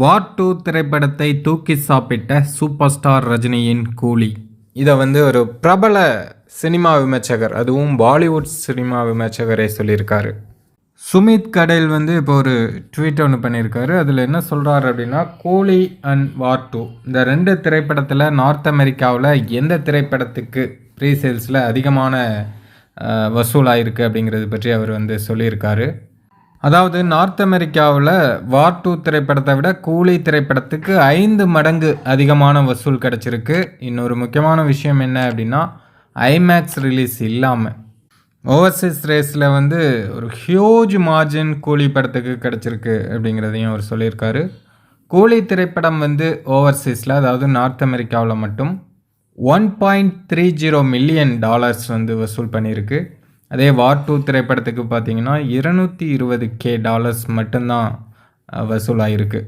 War two திரைப்படத்தை தூக்கி சாப்பிட்ட சூப்பர் ஸ்டார் ரஜினியின் கூலி. இதை வந்து ஒரு பிரபல சினிமா விமர்சகர் அதுவும் பாலிவுட் சினிமா விமர்சகரே சொல்லியிருக்காரு. சுமித் கடைல் வந்து இப்போ ஒரு ட்வீட் ஒன்று பண்ணியிருக்காரு. அதில் என்ன சொல்கிறாரு அப்படின்னா கூலி அண்ட் வார் டூ இந்த ரெண்டு திரைப்படத்தில் நார்த் அமெரிக்காவில் எந்த திரைப்படத்துக்கு ப்ரீ சேல்ஸில் அதிகமான வசூலாயிருக்கு அப்படிங்கிறது பற்றி அவர் வந்து சொல்லியிருக்காரு. அதாவது நார்த் அமெரிக்காவில் வார் டூ திரைப்படத்தை விட கூலி திரைப்படத்துக்கு ஐந்து மடங்கு அதிகமான வசூல் கிடச்சிருக்கு. இன்னொரு முக்கியமான விஷயம் என்ன அப்படின்னா ஐமேக்ஸ் ரிலீஸ் இல்லாமல் ஓவர்சீஸ் ரேஸில் வந்து ஒரு ஹியூஜ் மார்ஜின் கூலி படத்துக்கு கிடச்சிருக்கு அப்படிங்கிறதையும் அவர் சொல்லியிருக்காரு. கூலி திரைப்படம் வந்து ஓவர்சீஸில் அதாவது நார்த் அமெரிக்காவில் மட்டும் one point three zero million dollars வந்து வசூல் பண்ணியிருக்கு. அதே வார் டூ திரைப்படத்துக்கு பார்த்தீங்கன்னா இருநூற்றி இருபது கே டாலர்ஸ் மட்டும்தான் அஹ், வசூலாயிருக்கு.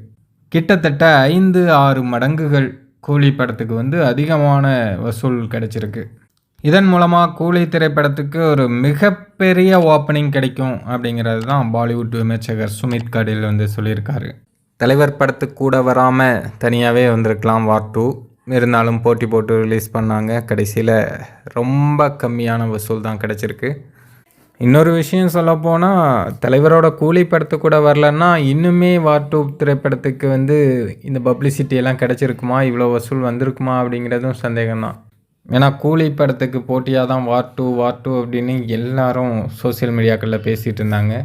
கிட்டத்தட்ட ஐந்து ஆறு மடங்குகள் கூலி படத்துக்கு வந்து அதிகமான வசூல் கிடைச்சிருக்கு. இதன் மூலமாக கூலி திரைப்படத்துக்கு ஒரு மிகப்பெரிய ஓப்பனிங் கிடைக்கும் அப்படிங்கிறது தான் பாலிவுட் விமர்சகர் சுமித் கடில் வந்து சொல்லியிருக்காரு. தலைவர் படத்துக்கு கூட வராமல் தனியாகவே வந்திருக்கலாம் வார் டூ. இருந்தாலும் போட்டி போட்டு ரிலீஸ் பண்ணாங்க. கடைசியில் ரொம்ப கம்மியான வசூல் தான் கிடச்சிருக்கு. இன்னொரு விஷயம் சொல்லப்போனால் தலைவரோட கூலி படத்துக்கு கூட வரலன்னா இன்னுமே வார் டூ திரைப்படத்துக்கு வந்து இந்த பப்ளிசிட்டி எல்லாம் கிடச்சிருக்குமா? இவ்வளோ வசூல் வந்திருக்குமா? அப்படிங்கிறதும் சந்தேகம்தான். ஏன்னா கூலி படத்துக்கு போட்டியாக தான் வார் டூ வார் டூ அப்படின்னு எல்லாரும் சோஷியல் மீடியாக்களில் பேசிகிட்டு இருந்தாங்க.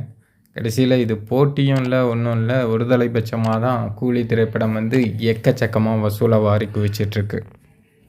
கடைசியில் இது போட்டியும் இல்லை ஒன்றும் இல்லை ஒருதலைபட்சமாக தான் கூலி திரைப்படம் வந்து எக்கச்சக்கமாக வசூலை வாரி குவிச்சிட்ருக்கு